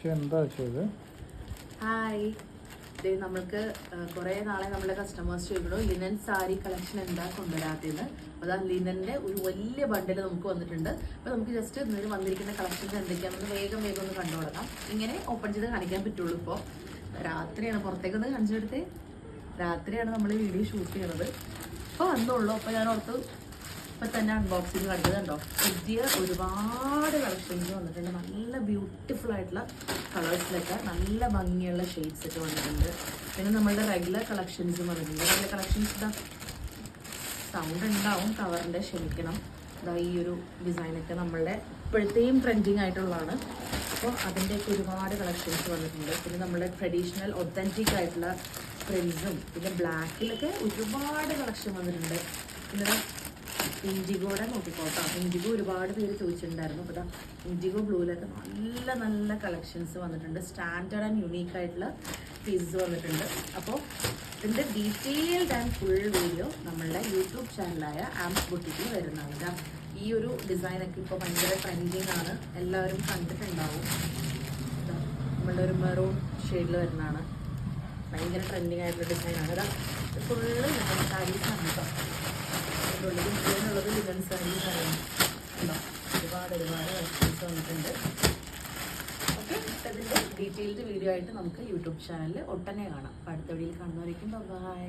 അശു എന്താ ഇത്? ഹായ്. നമ്മൾക്ക് കുറേ നാളെ നമ്മളെ കസ്റ്റമേഴ്സ് ചോദിക്കുന്നു ലിനൻ സാരി കളക്ഷൻ എന്താ കൊണ്ടുവരാത്തത് അതാ ലിനന്റെ ഒരു വലിയ ബണ്ടിൽ നമുക്ക് വന്നിട്ടുണ്ട്. അപ്പോൾ നമുക്ക് ജസ്റ്റ് ഇന്നൊരു വന്നിരിക്കുന്ന കളക്ഷൻസ് എന്തൊക്കെയാണെന്ന് വേഗം വേഗം ഒന്ന് കണ്ടു തുടങ്ങാം. ഇങ്ങനെ ഓപ്പൺ ചെയ്ത് കാണിക്കാൻ പറ്റുള്ളൂ ഇപ്പോൾ രാത്രിയാണ് പുറത്തേക്കൊന്ന് കാണിച്ചെടുത്ത് രാത്രിയാണ് നമ്മൾ വീഡിയോ ഷൂട്ട് ചെയ്യണത് അപ്പോൾ വന്നുള്ളൂ അപ്പോൾ ഞാൻ ഓർത്തു ഇപ്പം തന്നെ അൺബോക്സിങ് കണ്ടതുണ്ടോ പുതിയ ഒരുപാട് കളക്ഷൻസ് വന്നിട്ടുണ്ട്. നല്ല ബ്യൂട്ടിഫുൾ ആയിട്ടുള്ള കളേഴ്സിലൊക്കെ നല്ല ഭംഗിയുള്ള ഷെയ്ഡ്സ് ഒക്കെ വന്നിട്ടുണ്ട്. പിന്നെ നമ്മളുടെ റെഗുലർ കളക്ഷൻസ് വന്നിട്ടുണ്ട് റെഗുലർ കളക്ഷൻസ് ഇതാ. സൗണ്ട് ഉണ്ടാവും കവറിന്റെ ക്ഷമിക്കണം. ഇതാ ഈ ഒരു ഡിസൈനൊക്കെ നമ്മളുടെ ഇപ്പോഴത്തെയും ട്രെൻഡിങ് ആയിട്ടുള്ളതാണ്. അപ്പോൾ അതിന്റെയൊക്കെ ഒരുപാട് കളക്ഷൻസ് വന്നിട്ടുണ്ട്. പിന്നെ നമ്മുടെ ട്രഡീഷണൽ ഒത്തന്റിക് ആയിട്ടുള്ള പ്രിൻസും പിന്നെ ബ്ലാക്കിലൊക്കെ ഒരുപാട് കളക്ഷൻ വന്നിട്ടുണ്ട്. പിന്നെ ഇൻഡിഗോടെ നോക്കിക്കോട്ടോ. ഇൻഡിഗോ ഒരുപാട് പേര് ചോദിച്ചിട്ടുണ്ടായിരുന്നു. അപ്പോൾ ഇൻഡിഗോ ബ്ലൂവിലൊക്കെ നല്ല നല്ല കളക്ഷൻസ് വന്നിട്ടുണ്ട്. സ്റ്റാൻഡേർഡ് ആൻഡ് യുണീക്ക് ആയിട്ടുള്ള പീസസ് വന്നിട്ടുണ്ട്. അപ്പോൾ ഇതിന്റെ ഡീറ്റെയിൽഡ് ആൻഡ് ഫുൾ വീഡിയോ നമ്മളുടെ യൂട്യൂബ് ചാനലായ ആംസ് ബുട്ടിക്കിൽ വരുന്നതാണ്. ഇതാ ഈ ഒരു ഡിസൈനൊക്കെ ഇപ്പോൾ ഭയങ്കര ട്രെൻഡിങ് ആണ്. എല്ലാവരും കണ്ടിട്ടുണ്ടാവും. നമ്മളുടെ ഒരു മെറൂൺ ഷെയ്ഡിൽ വരുന്നതാണ്. ഭയങ്കര ട്രെൻഡിങ് ആയിട്ടുള്ള ഡിസൈനാണ് ഇതാ ഫുള്ള് ലിനൻ സാരീസ് ആണ് കേട്ടോ ഉള്ളത് ഡിസൈനുള്ളത് ലിനൻ സാരി പറയുന്നത് ഉണ്ടോ? ഒരുപാട് ഒരുപാട് കളക്ഷൻസ് വന്നിട്ടുണ്ട്. ഓക്കെ അതിന്റെ ഡീറ്റെയിൽഡ് വീഡിയോ ആയിട്ട് നമുക്ക് യൂട്യൂബ് ചാനലിൽ ഒട്ടനെ കാണാം. അപ്പോൾ അടുത്ത വീഡിയോയിൽ കാണുന്നവരേക്കും ബൈ